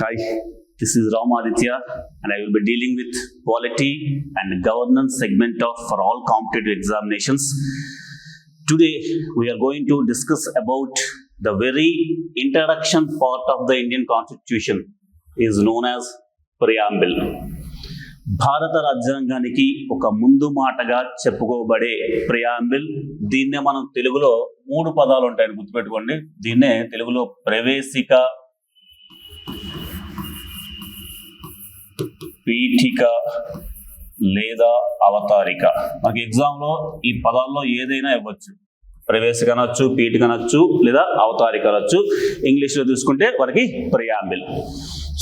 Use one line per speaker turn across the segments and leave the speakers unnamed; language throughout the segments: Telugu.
Hi this is Ram Aditya and I will be dealing with quality and governance segment of for all competitive examinations today we are going to discuss about the very introduction part of the Indian constitution is known as preamble భారత రాజ్యాంగానికి ఒక ముందు మాటగా చెప్పుకోబడే ప్రియాంబిల్ దీన్నే మనం తెలుగులో మూడు పదాలు ఉంటాయని గుర్తుపెట్టుకోండి దీన్నే తెలుగులో ప్రవేశిక పీఠిక లేదా అవతారిక మనకి ఎగ్జామ్లో ఈ పదాల్లో ఏదైనా ఇవ్వచ్చు ప్రవేశ కనొచ్చు పీఠ కనొచ్చు లేదా అవతారిక అనొచ్చు ఇంగ్లీష్లో చూసుకుంటే వారికి ప్రియాంబిల్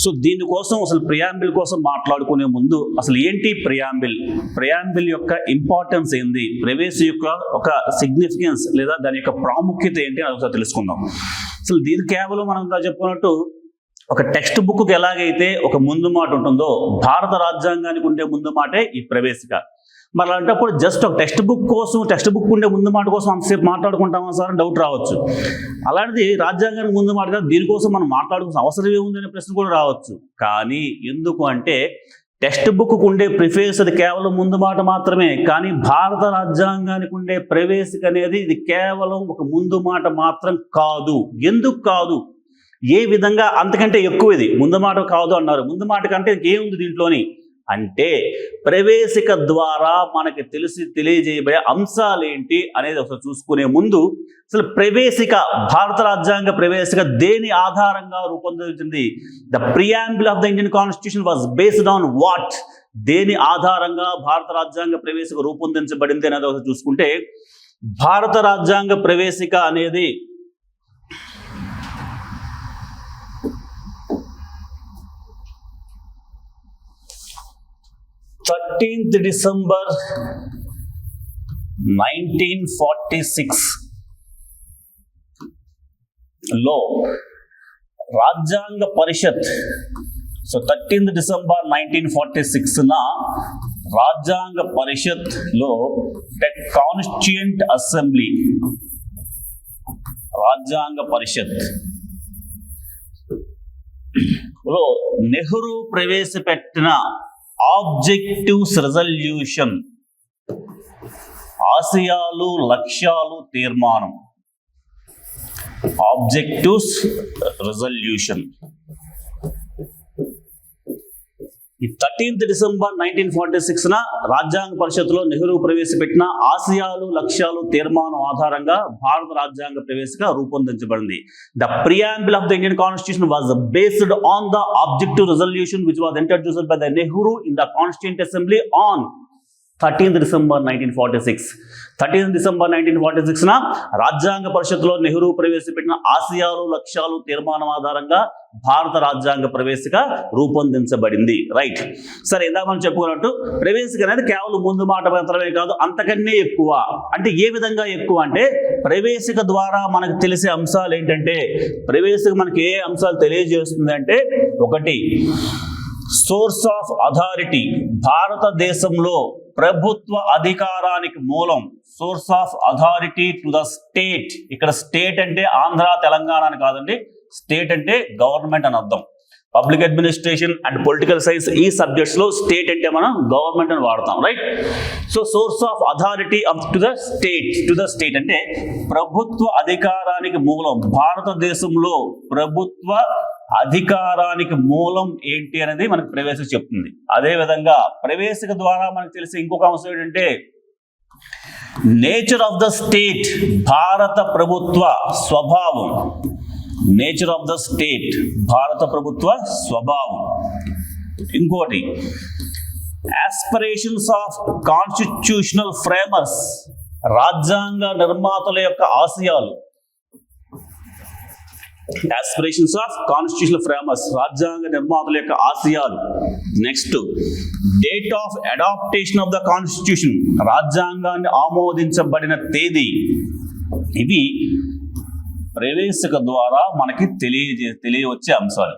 సో దీనికోసం అసలు ప్రియాంబిల్ కోసం మాట్లాడుకునే ముందు అసలు ఏంటి ప్రియాంబిల్ ప్రియాంబిల్ యొక్క ఇంపార్టెన్స్ ఏంది ప్రవేశ యొక్క ఒక సిగ్నిఫికెన్స్ లేదా దాని యొక్క ప్రాముఖ్యత ఏంటి అని ఒకసారి తెలుసుకుందాం అసలు దీని కేవలం మనం చెప్పుకున్నట్టు ఒక టెక్స్ట్ బుక్కు ఎలాగైతే ఒక ముందు మాట ఉంటుందో భారత రాజ్యాంగానికి ఉండే ముందు మాటే ఈ ప్రవేశిక మరి అలాంటప్పుడు జస్ట్ ఒక టెక్స్ట్ బుక్ కోసం టెక్స్ట్ బుక్ ఉండే ముందు మాట కోసం అంతసేపు మాట్లాడుకుంటామా సార్ డౌట్ రావచ్చు అలాంటిది రాజ్యాంగానికి ముందు మాట కాదు దీనికోసం మనం మాట్లాడుకోవాల్సిన అవసరం ఏముంది అనే ప్రశ్న కూడా రావచ్చు కానీ ఎందుకు అంటే టెక్స్ట్ బుక్కు ఉండే ప్రిఫేస్ అది కేవలం ముందు మాట మాత్రమే కానీ భారత రాజ్యాంగానికి ఉండే ప్రవేశిక అనేది ఇది కేవలం ఒక ముందు మాట మాత్రం కాదు ఎందుకు కాదు ఏ విధంగా అంతకంటే ఎక్కువ ఇది ముందు మాట కాదు అన్నారు ముందు మాట కంటే ఇంకేముంది దీంట్లోని అంటే ప్రవేశిక ద్వారా మనకి తెలిసి తెలియజేయబడే అంశాలు ఏంటి అనేది ఒకసారి చూసుకునే ముందు అసలు ప్రవేశిక భారత రాజ్యాంగ ప్రవేశిక దేని ఆధారంగా రూపొందించింది the preamble of the Indian constitution was based on what దేని ఆధారంగా భారత రాజ్యాంగ ప్రవేశిక రూపొందించబడింది అనేది ఒకసారి చూసుకుంటే భారత రాజ్యాంగ ప్రవేశిక అనేది thirteenth December nineteen forty six లో రాజ్యాంగ పరిషత్ so thirteenth December nineteen forty సిక్స్న రాజ్యాంగ పరిషత్లో కాన్స్టిట్యూంట్ అసెంబ్లీ రాజ్యాంగ పరిషత్ లో నెహ్రూ ప్రవేశపెట్టిన ఆబ్జెక్టివ్స్ రిజల్యూషన్ ఆశయాలు లక్ష్యాలు తీర్మానం ఆబ్జెక్టివ్స్ రిజల్యూషన్ ఈ థర్టీన్త్ డిసెంబర్ నైన్టీన్ ఫార్టీ సిక్స్న రాజ్యాంగ పరిషత్లో నెహ్రూ ప్రవేశపెట్టిన ఆశయాలు లక్ష్యాలు తీర్మానం ఆధారంగా భారత రాజ్యాంగ ప్రవేశిక రూపొందించబడింది the preamble of the Indian constitution was based on the objective resolution which was introduced by the Nehru in the constituent assembly on thirteenth December nineteen forty six thirteenth December nineteen forty సిక్స్న రాజ్యాంగ పరిషత్లో నెహ్రూ ప్రవేశపెట్టిన ఆశయాలు లక్ష్యాలు తీర్మానం ఆధారంగా భారత రాజ్యాంగ ప్రవేశిక రూపొందించబడింది రైట్ సరే ఇందాక మనం చెప్పుకున్నట్టు ప్రవేశిక అనేది కేవలం ముందు మాట మాత్రమే కాదు అంతకన్నే ఎక్కువ అంటే ఏ విధంగా ఎక్కువ అంటే ప్రవేశిక ద్వారా మనకు తెలిసే అంశాలు ఏంటంటే ప్రవేశిక మనకి ఏ అంశాలు తెలియజేస్తుంది అంటే ఒకటి సోర్స్ ఆఫ్ అథారిటీ భారతదేశంలో ప్రభుత్వ అధికారానికి మూలం source of authority to the state ఇక్కడ స్టేట్ అంటే ఆంధ్ర తెలంగాణ కాదండి స్టేట్ అంటే గవర్నమెంట్ అని అర్థం public administration and political science ఈ సబ్జెక్ట్స్లో స్టేట్ అంటే మనం గవర్నమెంట్ అని వాడతాం right so source of authority of to the state to the state అంటే ప్రభుత్వ అధికారానికి మూలం భారతదేశంలో ప్రభుత్వ అధికారానికి మూలం ఏంటి అనేది మనకు ప్రవేశ చెప్తుంది అదే విధంగా ప్రవేశిక ద్వారా మనకు తెలిసే ఇంకొక అంశం ఏంటంటే నేచర్ ఆఫ్ ద స్టేట్ భారత ప్రభుత్వ స్వభావం నేచర్ ఆఫ్ ద స్టేట్ భారత ప్రభుత్వ స్వభావం ఇంకోటి ఆస్పిరేషన్స్ ఆఫ్ కాన్స్టిట్యూషనల్ ఫ్రేమర్స్ రాజ్యాంగ నిర్మాతల యొక్క ఆశయాలు ఆస్పిరేషన్స్ ఆఫ్ కాన్స్టిట్యూషనల్ ఫ్రేమర్స్ రాజ్యాంగ నిర్మాతల యొక్క ఆశయాలు next date of adaptation of the constitution రాజ్యాంగాన్ని ఆమోదించబడిన తేదీ ఇవి ప్రవేశిక ద్వారా మనకి తెలియ తెలియవచ్చే అంశాలు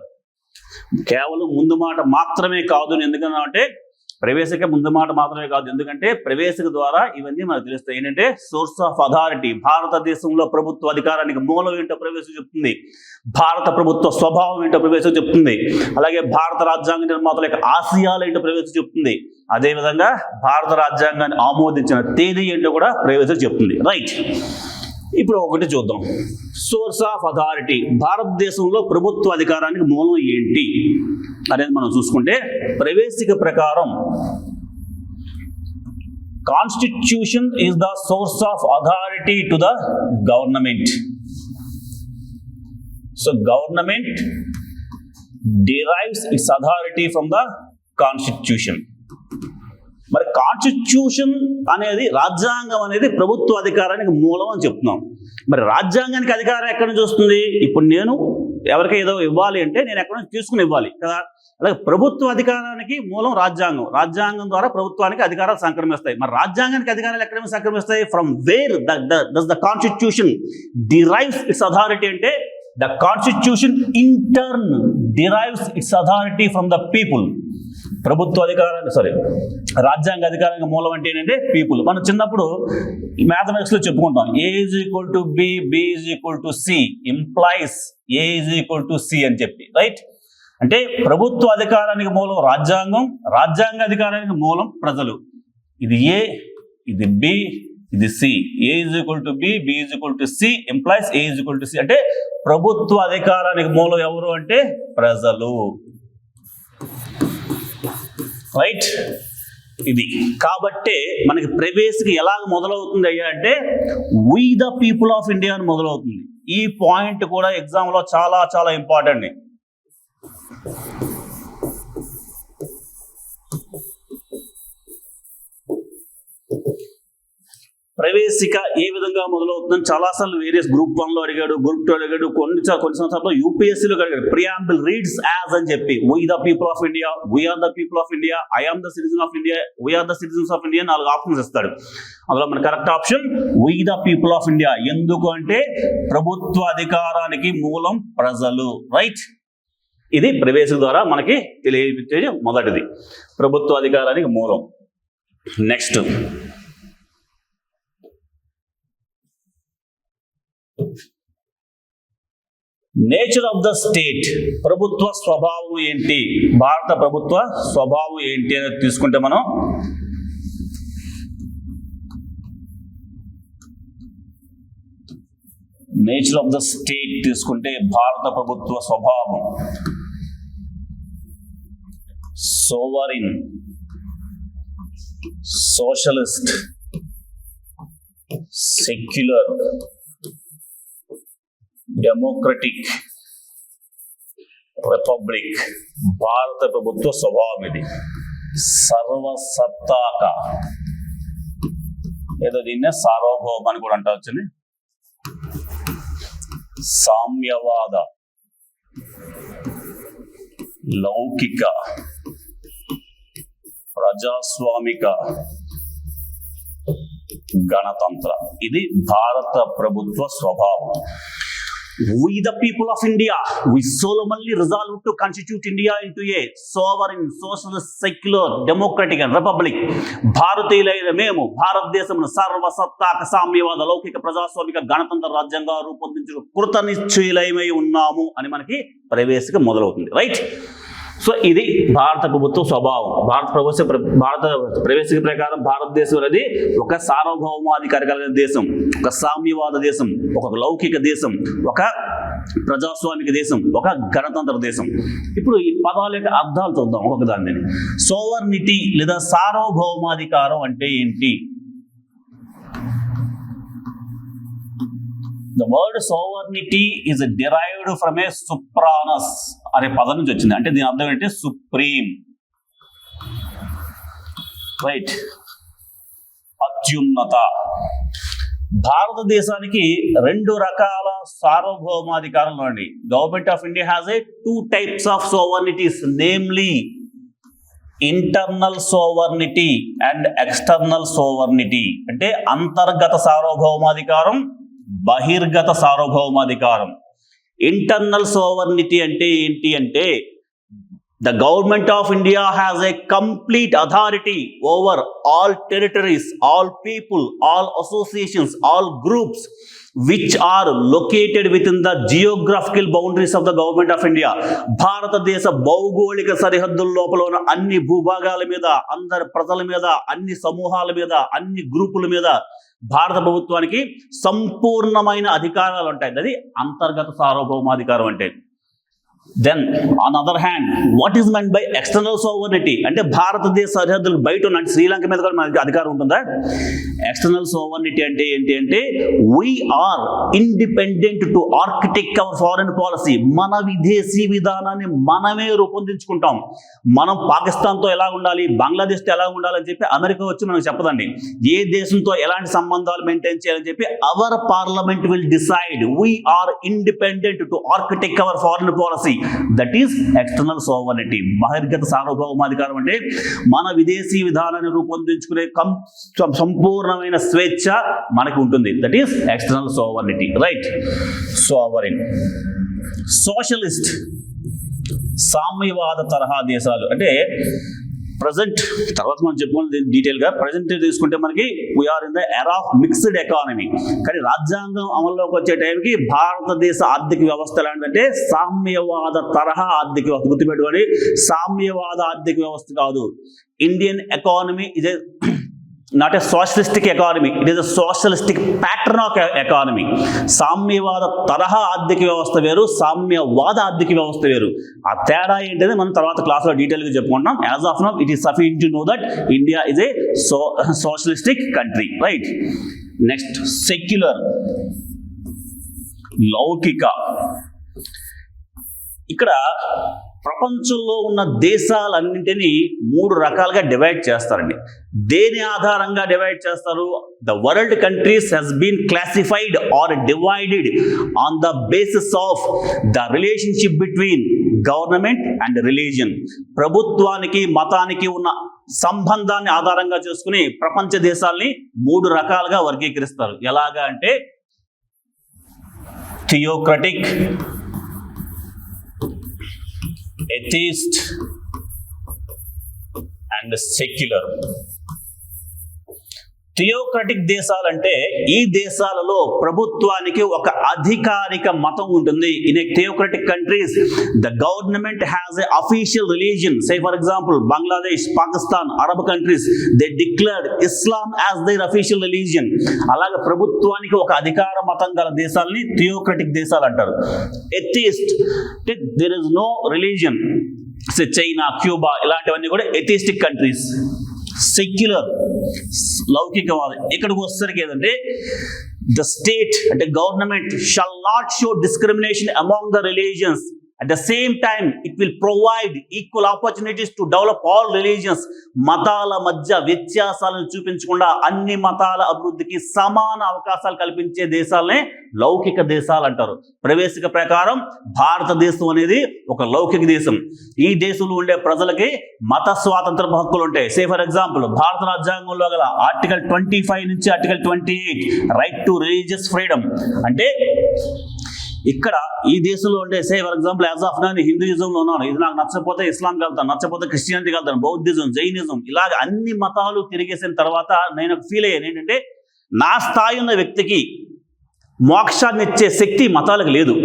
కేవలం ముందు మాట మాత్రమే కాదు ఎందుకన్నా అంటే ప్రవేశిక ముందు మాట మాత్రమే కాదు ఎందుకంటే ప్రవేశిక ద్వారా ఇవన్నీ మనకు తెలుస్తాయి ఏంటంటే సోర్స్ ఆఫ్ అథారిటీ భారతదేశంలో ప్రభుత్వ అధికారానికి మూలం ఏంటో ప్రవేశం చెప్తుంది భారత ప్రభుత్వ స్వభావం ఏంటో ప్రవేశం చెప్తుంది అలాగే భారత రాజ్యాంగ నిర్మాతల యొక్క ఆశయాలు ఏంటో ప్రవేశం చెప్తుంది అదేవిధంగా భారత రాజ్యాంగాన్ని ఆమోదించిన తేదీ ఏంటో కూడా ప్రవేశం చెప్తుంది రైట్ ఇప్పుడు ఒకటి చూద్దాం సోర్స్ ఆఫ్ అథారిటీ భారతదేశంలో ప్రభుత్వ అధికారానికి మూలం ఏంటి అనేది మనం చూసుకుంటే ప్రవేశిక ప్రకారం constitution is the source of authority to the government so government derives its authority from the constitution మరి కాన్స్టిట్యూషన్ అనేది రాజ్యాంగం అనేది ప్రభుత్వ అధికారానికి మూలం అని చెప్తున్నాం మరి రాజ్యాంగానికి అధికారం ఎక్కడి నుంచి వస్తుంది ఇప్పుడు నేను ఎవరికి ఏదో ఇవ్వాలి అంటే నేను ఎక్కడ నుంచి తీసుకుని ఇవ్వాలి కదా అలాగే ప్రభుత్వ అధికారానికి మూలం రాజ్యాంగం రాజ్యాంగం ద్వారా ప్రభుత్వానికి అధికారాలు సంక్రమిస్తాయి మరి రాజ్యాంగానికి అధికారాలు ఎక్కడ సంక్రమిస్తాయి from where does the constitution derives its authority అంటే the constitution in turn derives its authority from the people ప్రభుత్వ అధికారాన్ని సారీ రాజ్యాంగ అధికారానికి మూలం అంటే ఏంటంటే పీపుల్ మనం చిన్నప్పుడు మ్యాథమెటిక్స్లో చెప్పుకుంటాం A is equal to B B equal to C implies A is equal to C అని చెప్పి రైట్ అంటే ప్రభుత్వ అధికారానికి మూలం రాజ్యాంగం రాజ్యాంగ అధికారానికి మూలం ప్రజలు ఇది ఏ ఇది బి ఇది C A is equal to B B equal to C implies A is equal to C అంటే ప్రభుత్వ అధికారానికి మూలం ఎవరు అంటే ప్రజలు రైట్ ఇది కాబట్టే మనకి ప్రవేశం ఎలా మొదలవుతుంది అయ్యా అంటే we the people of India అని మొదలవుతుంది ఈ పాయింట్ కూడా ఎగ్జామ్లో చాలా చాలా ఇంపార్టెంట్ ప్రవేశిక ఏ విధంగా మొదలవుతుందని చాలాసార్లు వేరియస్ గ్రూప్ వన్లో అడిగాడు గ్రూప్ టూ అడిగాడు కొన్ని కొన్ని సంవత్సరాల్లో యూపీఎస్సీలో అడిగాడు ప్రియాంబుల్ రీడ్స్ యాజ్ అని చెప్పి we the people of India we are the people of India I am the citizen of India we are the citizens of India నాలుగు ఆప్షన్స్ ఇస్తాడు అందులో మన correct option we the people of India ఎందుకు అంటే ప్రభుత్వ అధికారానికి మూలం ప్రజలు రైట్ ఇది ప్రవేశం ద్వారా మనకి తెలియజేది మొదటిది ప్రభుత్వ అధికారానికి మూలం next nature of the state ప్రభుత్వ స్వభావం ఏంటి భారత ప్రభుత్వ స్వభావం ఏంటి అనేది తీసుకుంటే మనం నేచర్ ఆఫ్ ద స్టేట్ తీసుకుంటే భారత ప్రభుత్వ స్వభావం sovereign socialist secular democratic republic భారత ప్రభుత్వ స్వభావం ఇది సర్వసత్తాక ఏదో దీన్నే సార్వభౌమ అని కూడా అంటారు సామ్యవాద లౌకిక ప్రజాస్వామిక గణతంత్ర ఇది భారత ప్రభుత్వ స్వభావం We the people of India, we solemnly resolve to constitute India into a sovereign, socialist, secular, democratic and republic. భారతీయులైన మేము భారతదేశంను సర్వసత్తాక సామ్యవాద లౌకిక ప్రజాస్వామిక గణతంత్ర రాజ్యంగా రూపొందించిన కృతనిశ్చయులమై ఉన్నాము అని మనకి ప్రవేశిక మొదలవుతుంది రైట్ సో ఇది భారత ప్రభుత్వ స్వభావం భారత ప్రభుత్వ భారత ప్రవేశ ప్రకారం భారతదేశం అనేది ఒక సార్వభౌమాధికారి కలిగిన దేశం ఒక సామ్యవాద దేశం ఒక లౌకిక దేశం ఒక ప్రజాస్వామిక దేశం ఒక గణతంత్ర దేశం ఇప్పుడు ఈ పదాల యొక్క అర్థాలు చూద్దాం ఒక్కొక్క దాన్ని సోవర్నిటీ లేదా సార్వభౌమాధికారం అంటే ఏంటి the word sovereignty is derived from a superanus అనే పదం నుంచి వచ్చింది అంటే దీని అర్థం ఏంటి సుప్రీం రైట్ అత్యున్నత భారతదేశానికి రెండు రకాల సార్వభౌమాధికారంలో అండి government of India has a two types of sovereignties namely internal sovereignty and external sovereignty అంటే అంతర్గత సార్వభౌమాధికారం బహిర్గత సార్వభౌమాధికారం ఇంటర్నల్ సోవర్నిటీ అంటే ఏంటి అంటే the government of India has a complete authority over all territories all people all associations all groups which are located with in the geographical boundaries of the government of India భారతదేశ భౌగోళిక సరిహద్దుల లోపల ఉన్న అన్ని భూభాగాల మీద అందరి ప్రజల మీద అన్ని సమూహాల మీద అన్ని గ్రూపుల మీద భారత ప్రభుత్వానికి సంపూర్ణమైన అధికారాలు ఉంటాయి అది అంతర్గత సార్వభౌమాధికారం అంటే then on other hand what is meant by external sovereignty అంటే భారతదేశ సరిహద్దులు బయట ఉన్న శ్రీలంక మీద కూడా మనకి అధికారం ఉంటుందా ఎక్స్టర్నల్ సోవర్నిటీ అంటే ఏంటి అంటే we are independent to architect our foreign policy మన విదేశీ విధానాన్ని మనమే రూపొందించుకుంటాం మనం పాకిస్తాన్తో ఎలా ఉండాలి బంగ్లాదేశ్తో ఎలా ఉండాలని చెప్పి అమెరికా వచ్చి మనకు చెప్పదండి ఏ దేశంతో ఎలాంటి సంబంధాలు మెయింటైన్ చేయాలని చెప్పి our parliament will decide we are independent to architect our foreign policy policy that is external sovereignty బహిర్గత అధికారం అంటే మన విదేశీ విధానాన్ని రూపొందించుకునే కం సంపూర్ణమైన స్వేచ్ఛ మనకి ఉంటుంది that is external sovereignty right sovereign socialist సామ్యవాద తరహా దేశాలు అంటే ప్రజెంట్ తర్వాత మనం డీటెయిల్ డీటెయిల్గా ప్రజెంట్ తీసుకుంటే మనకి we are in the era of mixed economy కానీ రాజ్యాంగం అమల్లోకి వచ్చే టైంకి భారతదేశ ఆర్థిక వ్యవస్థ ఎలాంటిదంటే సామ్యవాద తరహా ఆర్థిక వ్యవస్థ గుర్తుపెట్టుకోండి సామ్యవాద ఆర్థిక వ్యవస్థ కాదు Indian economy is a not a socialistic economy it is a socialistic pattern of economy సామ్యవాద తరహా ఆర్థిక వ్యవస్థ వేరు సామ్యవాద ఆర్థిక వ్యవస్థ వేరు ఆ తేడా ఏంటనేది మనం తర్వాత క్లాస్లో డీటెయిల్గా చెప్పుకుంటాం as of now it is sufficient to know that India is a so socialistic country right next secular లౌకిక ఇక్కడ ప్రపంచంలో ఉన్న దేశాలన్నింటినీ మూడు రకాలుగా డివైడ్ చేస్తారండి దేని ఆధారంగా డివైడ్ చేస్తారు the world countries has been classified or divided on the basis of the relationship between government and religion ప్రభుత్వానికి మతానికి ఉన్న సంబంధాన్ని ఆధారంగా చేసుకుని ప్రపంచ దేశాల్ని మూడు రకాలుగా వర్గీకరిస్తారు ఎలాగా అంటే theocratic atheist and secular theocratic దేశాలంటే ఈ దేశాలలో ప్రభుత్వానికి ఒక అధికారిక మతం ఉంటుంది in a theocratic countries the government has a official religion say for example Bangladesh Pakistan Arab countries they declared Islam as their official religion అలాగే ప్రభుత్వానికి ఒక అధికార మతం గల దేశాలని థియోక్రటిక్ దేశాలు అంటారు atheist there is no religion China Cuba ఇలాంటివన్నీ కూడా ఎథిస్టిక్ కంట్రీస్ సెక్యులర్ లౌకికవాదం ఇక్కడికి వస్తారు ఏదంటే ద స్టేట్ అంటే government shall not show discrimination among the religions at the same time it will provide equal opportunities to develop all religions మతాల మధ్య వ్యత్యాసాలను చూపించకుండా అన్ని మతాల అభివృద్ధికి సమాన అవకాశాలు కల్పించే దేశాలనే లౌకిక దేశాలు అంటారు ప్రవేశిక ప్రకారం భారతదేశం అనేది ఒక లౌకిక దేశం ఈ దేశంలో ఉండే ప్రజలకి మత స్వాతంత్ర హక్కులు ఉంటాయి సే ఫర్ ఎగ్జాంపుల్ భారత రాజ్యాంగంలో గల ఆర్టికల్ ట్వంటీ ఫైవ్ నుంచి article twenty eight right to religious freedom అంటే ఇక్కడ ఈ దేశంలో ఉండే say for example as of నేను హిందూయిజంలో ఉన్నాను ఇది నాకు నచ్చకపోతే ఇస్లాం వెళ్తాను నచ్చపోతే క్రిస్టియానిటీ వెళ్తాను బౌద్ధిజం జైనిజం ఇలాగ అన్ని మతాలు తిరిగేసిన తర్వాత నేను ఫీల్ అయ్యాను ఏంటంటే నా స్థాయి ఉన్న వ్యక్తికి మోక్షాన్ని ఇచ్చే శక్తి మతాలకు లేదు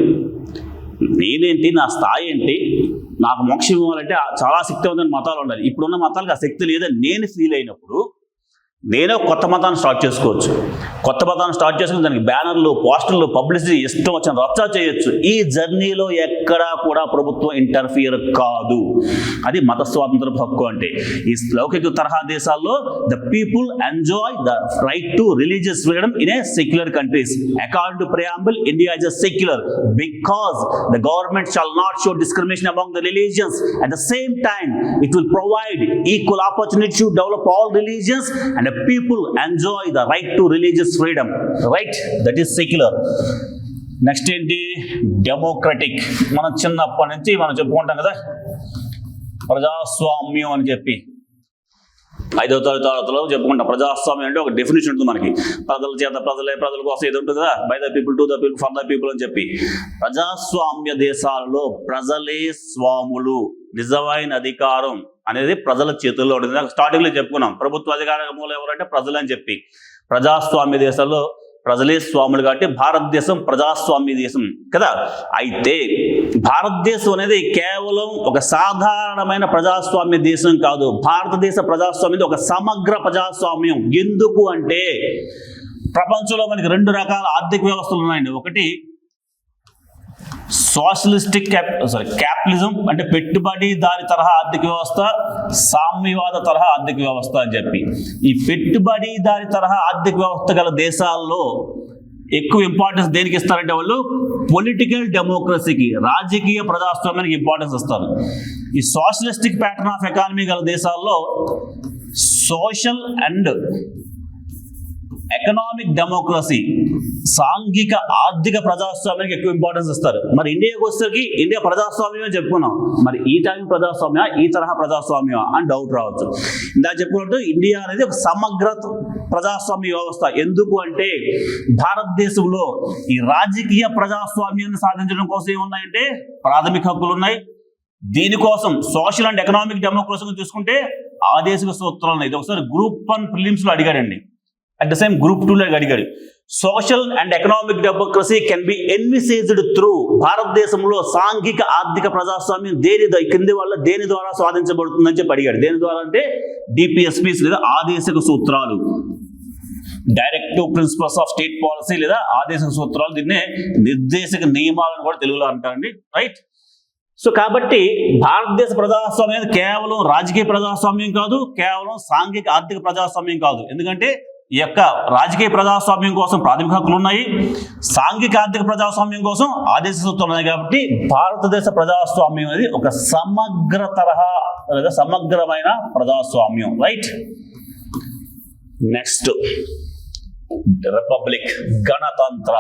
నేనేంటి నా స్థాయి ఏంటి నాకు మోక్షం ఇవ్వాలంటే చాలా శక్తివంతమైన మతాలు ఉండాలి ఇప్పుడున్న మతాలకు ఆ శక్తి లేదని నేను ఫీల్ అయినప్పుడు నేనే కొత్త మతాన్ని స్టార్ట్ చేసుకోవచ్చు కొత్త మతాన్ని స్టార్ట్ చేసుకుని దానికి బ్యానర్లు పోస్టర్లు పబ్లిసిటీ ఇష్టం వచ్చిన రచ్చా చేయొచ్చు ఈ జర్నీలో ఎక్కడా కూడా ప్రభుత్వం ఇంటర్ఫియర్ కాదు అది మత స్వాతంత్ర హక్కు అంటే ఈ లౌకిక తరహా దేశాల్లో the people enjoy the right to religious freedom in a secular countries according to preamble India is a secular because the government shall not show discrimination among the religions at the same time it will provide equal opportunity to develop all religions and and people enjoy the right to religious freedom right that is secular next ఏంటి డెమోక్రటిక్ మనం చిన్నప్పటి నుంచి మనం చెప్పుకుంటాం కదా ప్రజాస్వామ్యం అని చెప్పి ఐదో తరగతి తరగతిలో చెప్పుకుంటాం ప్రజాస్వామ్యం అంటే ఒక డెఫినేషన్ ఉంటుంది మనకి ప్రజల చేత ప్రజలే ప్రజల కోసం ఏది ఉంటుంది కదా by the people to the people for the people అని చెప్పి ప్రజాస్వామ్య దేశాలలో ప్రజలే స్వాములు నిజమైన అధికారం అనేది ప్రజల చేతుల్లో ఉంటుంది స్టార్టింగ్లో చెప్పుకున్నాం ప్రభుత్వ అధికార మూలం ఎవరంటే ప్రజలు అని చెప్పి ప్రజాస్వామ్య దేశాల్లో ప్రజలే స్వాములు కాబట్టి భారతదేశం ప్రజాస్వామ్య దేశం కదా అయితే భారతదేశం అనేది కేవలం ఒక సాధారణమైన ప్రజాస్వామ్య దేశం కాదు భారతదేశ ప్రజాస్వామ్యం ఒక సమగ్ర ప్రజాస్వామ్యం ఎందుకు అంటే ప్రపంచంలో మనకి రెండు రకాల ఆర్థిక వ్యవస్థలు ఉన్నాయండి ఒకటి సోషలిస్టిక్ సారీ క్యాపిటలిజం అంటే పెట్టుబడి దాని తరహా ఆర్థిక వ్యవస్థ సామ్యవాద తరహా ఆర్థిక వ్యవస్థ అని చెప్పి ఈ పెట్టుబడి దాని తరహా ఆర్థిక వ్యవస్థ గల దేశాల్లో ఎక్కువ ఇంపార్టెన్స్ దేనికి ఇస్తారంటే వాళ్ళు పొలిటికల్ డెమోక్రసీకి రాజకీయ ప్రజాస్వామ్యానికి ఇంపార్టెన్స్ ఇస్తారు ఈ సోషలిస్టిక్ ప్యాటర్న్ ఆఫ్ ఎకానమీ గల దేశాల్లో సోషల్ అండ్ ఎకనామిక్ డెమోక్రసీ సాంఘిక ఆర్థిక ప్రజాస్వామ్యానికి ఎక్కువ ఇంపార్టెన్స్ ఇస్తారు మరి ఇండియాకి వచ్చేసరికి ఇండియా ప్రజాస్వామ్యం అని చెప్పుకున్నాం మరి ఈ టైం ప్రజాస్వామ్య ఈ తరహా ప్రజాస్వామ్యం అని డౌట్ రావచ్చు ఇందా చెప్పుకున్నట్టు ఇండియా అనేది ఒక సమగ్ర ప్రజాస్వామ్య వ్యవస్థ ఎందుకు అంటే భారతదేశంలో ఈ రాజకీయ ప్రజాస్వామ్యాన్ని సాధించడం కోసం ఏమున్నాయంటే ప్రాథమిక హక్కులు ఉన్నాయి దీనికోసం సోషల్ అండ్ ఎకనామిక్ డెమోక్రసీ తీసుకుంటే ఆదేశిక సూత్రాలు ఉన్నాయి ఇది ఒకసారి గ్రూప్ వన్ ఫిలిమ్స్లో అడిగాడండి the same group two two అడిగాడు social and economic democracy can be envisaged through భారతదేశంలో సాంఘిక ఆర్థిక ప్రజాస్వామ్యం దేని కింది వల్ల దేని ద్వారా సాధించబడుతుందని చెప్పి అడిగాడు దేని ద్వారా అంటే డిపిఎస్పిస్ లేదా ఆదేశక సూత్రాలు directive principles of state policy లేదా ఆదేశక సూత్రాలు దీన్నే నిర్దేశక నియమాలను కూడా తెలుగులో అంటారండి రైట్ సో కాబట్టి భారతదేశ ప్రజాస్వామ్యం కేవలం రాజకీయ ప్రజాస్వామ్యం కాదు కేవలం సాంఘిక ఆర్థిక ప్రజాస్వామ్యం కాదు ఎందుకంటే ఈ యొక్క రాజకీయ ప్రజాస్వామ్యం కోసం ప్రాథమిక హక్కులు ఉన్నాయి సాంఘిక ఆర్థిక ప్రజాస్వామ్యం కోసం ఉన్నాయి కాబట్టి భారతదేశ ప్రజాస్వామ్యం అనేది ఒక సమగ్ర తరహా లేదా సమగ్రమైన ప్రజాస్వామ్యం రైట్ నెక్స్ట్ రిపబ్లిక్ గణతంత్ర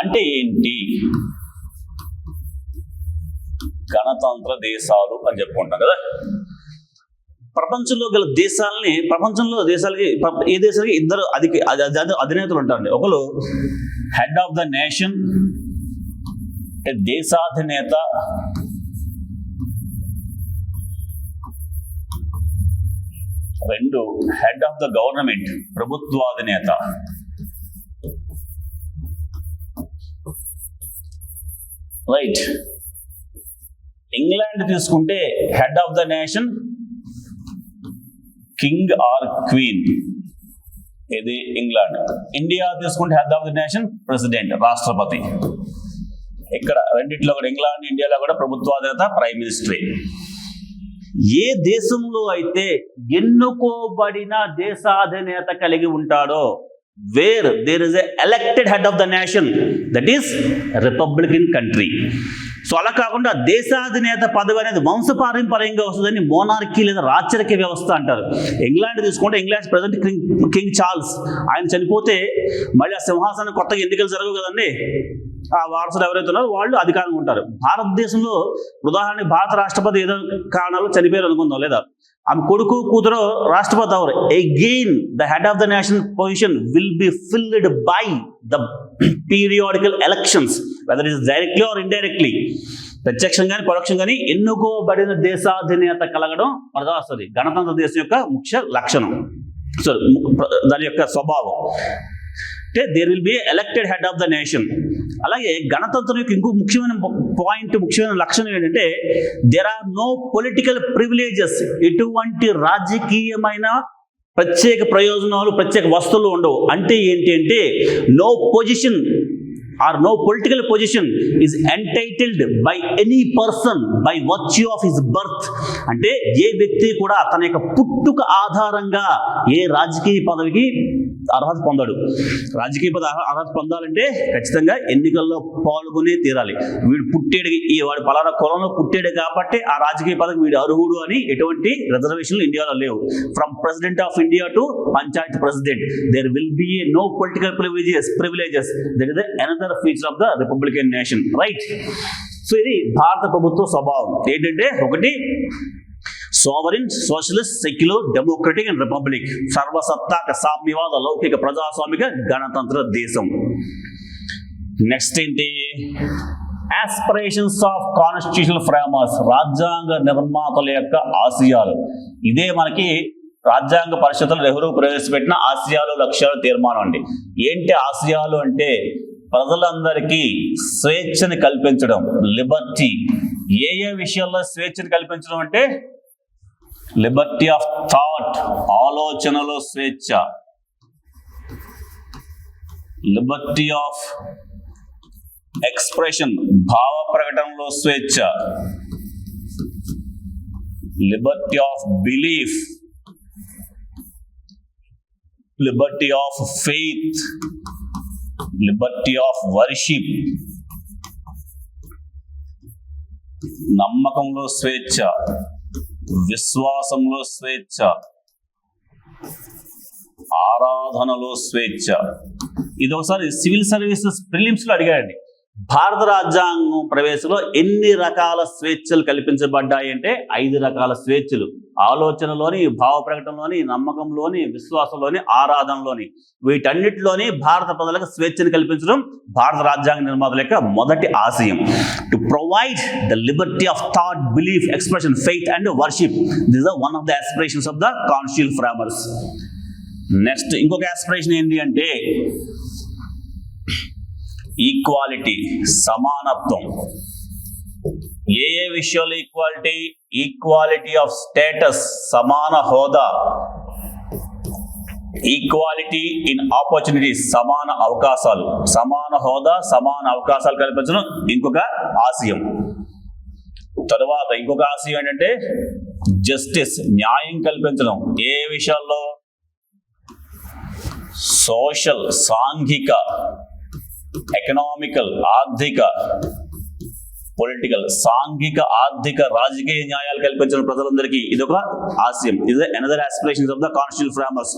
అంటే ఏంటి గణతంత్ర దేశాలు అని చెప్పుకుంటాం కదా ప్రపంచంలో గల దేశాలని ప్రపంచంలో దేశాలకి ఏ దేశాలకి ఇద్దరు అధిక అధినేతలు ఉంటారండి ఒకరు హెడ్ ఆఫ్ ద నేషన్ దేశాధినేత రెండు హెడ్ ఆఫ్ ద గవర్నమెంట్ ప్రభుత్వాధినేత రైట్ ఇంగ్లాండ్ తీసుకుంటే head of the nation king or queen ఇది ఇంగ్లాండ్ ఇండియా తీసుకుంటే head of the nation president రాష్ట్రపతి ఇక్కడ రెండిట్లో కూడా ఇంగ్లాండ్ ఇండియాలో కూడా ప్రభుత్వాధినేత ప్రైమ్ మినిస్ట్రీ ఏ దేశంలో అయితే ఎన్నుకోబడిన దేశాధినేత కలిగి ఉంటాడో where there is a elected head of the nation that is republican country so అలా కాకుండా దేశాధినేత పదవి అనేది వంశపారంపర్యంగా వస్తుందని మోనార్కీ లేదా రాచరిక వ్యవస్థ అంటారు ఇంగ్లాండ్ తీసుకుంటే ఇంగ్లాండ్ ప్రజెంట్ కింగ్ చార్ల్స్ ఆయన చనిపోతే మళ్ళీ ఆ సింహాసనం కొత్తగా ఎన్నికలు జరగవు కదండి ఆ వారసులు ఎవరైతే ఉన్నారో వాళ్ళు అధికారంగా ఉంటారు భారతదేశంలో ఉదాహరణ భారత రాష్ట్రపతి ఏదో కారణాలు చనిపోయారు అనుకుందాం లేదా ఆమె కొడుకు కూతురు రాష్ట్రపతి hour again the head of the national position will be filled by the periodical elections whether is directly or indirectly ప్రత్యక్షంగాని పరోక్షంగాని ఎన్నుకోబడిన దేశాధినేత కలగడం వస్తుంది గణతంత్ర దేశం యొక్క ముఖ్య లక్షణం సో దాని యొక్క స్వభావం అంటే there will be elected head of the nation అలాగే గణతంత్రం యొక్క ఇంకో ముఖ్యమైన పాయింట్ ముఖ్యమైన లక్షణం ఏంటంటే there are no political privileges ఎటువంటి రాజకీయమైన ప్రత్యేక ప్రయోజనాలు ప్రత్యేక వస్తువులు ఉండవు అంటే ఏంటి అంటే no position or no political position is entitled by any person by virtue of his birth అంటే ఏ వ్యక్తి కూడా తన యొక్క పుట్టుక ఆధారంగా ఏ రాజకీయ పదవికి అర్హత పొందాడు రాజకీయ పద అర్హత పొందాలంటే ఖచ్చితంగా ఎన్నికల్లో పాల్గొనే తీరాలి వీడు పుట్టేడు ఈ వాడు పలానా కులంలో పుట్టాడు కాబట్టి ఆ రాజకీయ పదవి వీడు అర్హుడు అని ఎటువంటి రిజర్వేషన్లు ఇండియాలో లేవు from president of India to panchayat president there will be no political privileges privileges that is another feature of the republican nation right so ఇది భారత ప్రభుత్వ స్వభావం ఏంటంటే ఒకటి sovereign socialist secular democratic and republic సర్వసత్తాక సామ్యవాద లౌకిక ప్రజాస్వామిక గణతంత్ర దేశం నెక్స్ట్ ఏంటి ఆస్పిరేషన్స్ ఆఫ్ కాన్స్టిట్యూషనల్ ఫ్రేమర్స్ రాజ్యాంగ నిర్మాతల యొక్క ఆశయాలు ఇదే మనకి రాజ్యాంగ పరిషత్తులు నెహ్రూ ప్రవేశపెట్టిన ఆశయాలు లక్ష్యాలు తీర్మానం అండి ఏంటి ఆశయాలు అంటే ప్రజలందరికీ స్వేచ్ఛని కల్పించడం లిబర్టీ ఏ ఏ విషయాల్లో స్వేచ్ఛను కల్పించడం అంటే లిబర్టీ ఆఫ్ థాట్ ఆలోచనలో స్వేచ్ఛ లిబర్టీ ఆఫ్ ఎక్స్ప్రెషన్ భావ ప్రకటనలో స్వేచ్ఛ liberty of belief liberty of faith liberty of worship నమ్మకంలో స్వేచ్ఛ విశ్వాసంలో స్వేచ్ఛ ఆరాధనలో స్వేచ్ఛ ఇది ఒకసారి సివిల్ సర్వీసెస్ ప్రిలిమ్స్లో అడిగాడండి భారత రాజ్యాంగం ప్రవేశంలో ఎన్ని రకాల స్వేచ్ఛలు కల్పించబడ్డాయి అంటే ఐదు రకాల స్వేచ్ఛలు ఆలోచనలోని భావ ప్రకటనలోని నమ్మకంలోని విశ్వాసంలోని ఆరాధనలోని వీటన్నిటిలోని భారత ప్రజలకు స్వేచ్ఛను కల్పించడం భారత రాజ్యాంగ నిర్మాతల యొక్క మొదటి ఆశయం to provide the liberty of thought belief expression faith and worship this one of the aspirations of the constitutional framers next ఇంకొక ఆస్పిరేషన్ ఏంటి అంటే ఈక్వాలిటీ సమానత్వం ఏ ఏ విషయాలు ఈక్వాలిటీ ఈక్వాలిటీ ఆఫ్ స్టేటస్ సమాన హోదా ఈక్వాలిటీ ఇన్ ఆపర్చునిటీ సమాన అవకాశాలు సమాన హోదా సమాన అవకాశాలు కల్పించడం ఇంకొక ఆశయం తర్వాత ఇంకొక ఆశయం ఏంటంటే జస్టిస్ న్యాయం కల్పించడం ఏ విషయాల్లో సోషల్ సాంఘిక ఎకనామికల్ ఆర్థిక పొలిటికల్ సాంఘిక ఆర్థిక రాజకీయ న్యాయాలు కల్పించిన ప్రజలందరికీ ఇది ఒక ఆశయం ఇది another aspirations of the constitution framers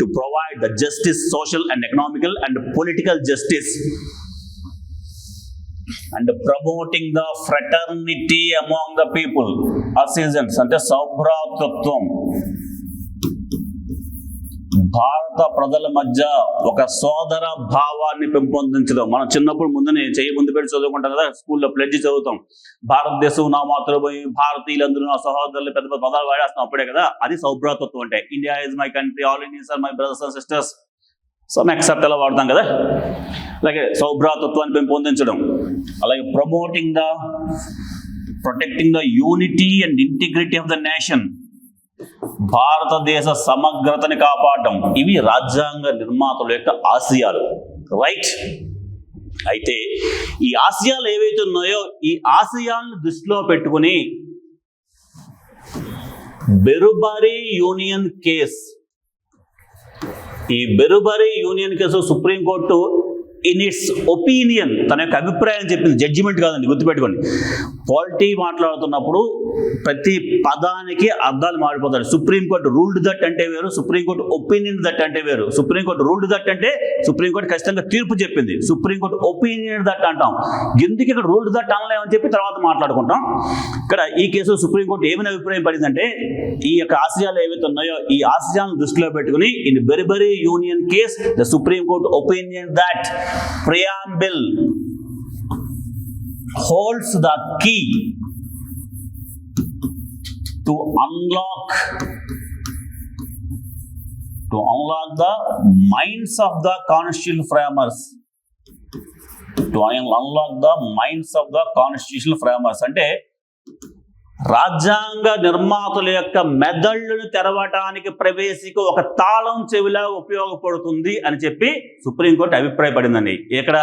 to provide the justice social and economical and political justice and promoting the fraternity among the people as citizens అంటే సౌభ్రాతృత్వం భారత ప్రజల మధ్య ఒక సోదర భావాన్ని పెంపొందించడం మనం చిన్నప్పుడు ముందునే చేయి ముందు పెట్టి చదువుకుంటాం కదా స్కూల్లో ప్లెడ్జ్ చదువుతాం భారతదేశం నా మాతృభూమి భారతీయులందరూ నా సహోదరులు పెద్ద పెద్ద పదాలు వాడేస్తాం అప్పుడే కదా అది సౌభ్రాతత్వం అంటే India is my country all Indians are my brothers and sisters so except అలా వాడతాం కదా అలాగే సౌభ్రాతత్వాన్ని పెంపొందించడం అలాగే promoting the protecting the unity and integrity of the nation భారతదేశ సమగ్రతని కాపాడటం ఇవి రాజ్యాంగ నిర్మాతల యొక్క ఆశయాలు రైట్ అయితే ఈ ఆశయాలు ఏవైతే ఉన్నాయో ఈ ఆశయాలను దృష్టిలో పెట్టుకుని బెరుబరీ యూనియన్ కేస్ ఈ Berubari union case supreme court in its opinion తన యొక్క అభిప్రాయం చెప్పింది జడ్జిమెంట్ కాదండి గుర్తుపెట్టుకోండి పాలిటీ మాట్లాడుతున్నప్పుడు ప్రతి పదానికి అర్థాలు మారిపోతాడు సుప్రీంకోర్టు రూల్డ్ దట్ అంటే వేరు సుప్రీంకోర్టు ఒపీనియన్ దట్ అంటే వేరు సుప్రీంకోర్టు రూల్డ్ దట్ అంటే సుప్రీంకోర్టు ఖచ్చితంగా తీర్పు చెప్పింది సుప్రీంకోర్టు ఒపీనియన్ దట్ అంటాం ఎందుకు ఇక్కడ రూల్డ్ దట్ అనలేమని చెప్పి తర్వాత మాట్లాడుకుంటాం ఇక్కడ ఈ కేసు సుప్రీంకోర్టు ఏమైనా అభిప్రాయం పడిందంటే ఈ యొక్క ఆశయాలు ఏవైతే ఉన్నాయో ఈ ఆశయాలను దృష్టిలో పెట్టుకుని in Berubari union case the supreme court opinion that preamble holds the key to unlock the minds of the constitutional framers. To unlock the minds of the constitutional framers. And రాజ్యాంగ నిర్మాతల యొక్క మెదళ్ళను తెరవటానికి ప్రవేశిక ఒక తాళం చెవిలా ఉపయోగపడుతుంది అని చెప్పి సుప్రీంకోర్టు అభిప్రాయపడిందని ఇక్కడ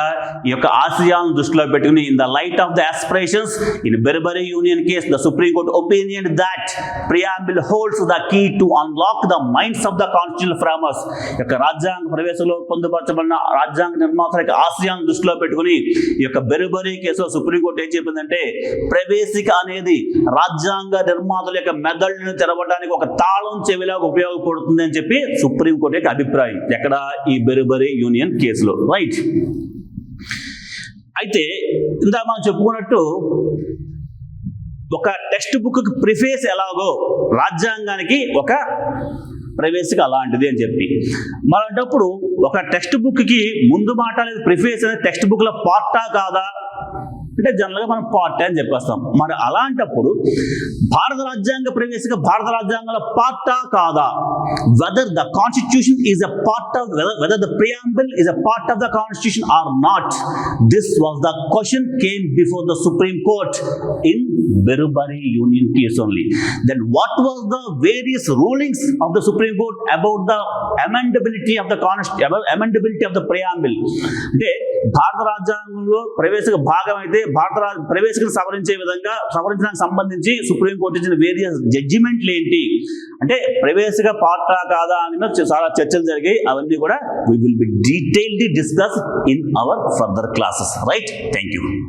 ఈ యొక్క ఆసియాను దృష్టిలో పెట్టుకుని in the light of the aspirations in Berubari union case the supreme court opinion that preamble holds the key to unlock the minds of the constitution framers యొక్క రాజ్యాంగ ప్రవేశంలో పొందుపరచబడిన రాజ్యాంగ నిర్మాతల యొక్క ఆసియాను దృష్టిలో పెట్టుకుని ఈ యొక్క బెర్బరీ కేసులో సుప్రీంకోర్టు ఏం చెప్పిందంటే ప్రవేశిక అనేది రాజ్యాంగ నిర్మాతల యొక్క మెదళ్ళను తెరవడానికి ఒక తాళం చెవిలాగా ఉపయోగపడుతుంది అని చెప్పి సుప్రీంకోర్టు యొక్క అభిప్రాయం ఎక్కడ ఈ బెరుబరి యూనియన్ కేసులో రైట్ అయితే ఇందా మనం చెప్పుకున్నట్టు ఒక టెక్స్ట్ బుక్కి ప్రిఫేస్ ఎలాగో రాజ్యాంగానికి ఒక ప్రవేశిక అలాంటిది అని చెప్పి మరంటప్పుడు ఒక టెక్స్ట్ బుక్కి ముందు మాట అనేది ప్రిఫేస్ అనేది టెక్స్ట్ బుక్లో పార్టా కాదా అంటే జనరల్గా మనం పార్టీ అని చెప్పేస్తాం మరి అలాంటప్పుడు భారత రాజ్యాంగ ప్రవేశిక భారత రాజ్యాంగంలో పార్టా కాదా whether the constitution is a part of whether the preamble is a part of the constitution or not this was the question came before the supreme court in union Union only then Then was the various rulings of the supreme court about the amendability of the the amendability of the preamble? అంటే భారత రాజ్యాంగంలో ప్రవేశక భాగం అయితే భారత ప్రవేశకులు సవరించే విధంగా సవరించడానికి సంబంధించి సుప్రీంకోర్టు ఇచ్చిన వేరియస్ జడ్జిమెంట్లు ఏంటి అంటే ప్రవేశక పాత్ర కాదా అని చాలా చర్చలు జరిగాయి అవన్నీ కూడా we will be detailed discuss in our further classes right thank you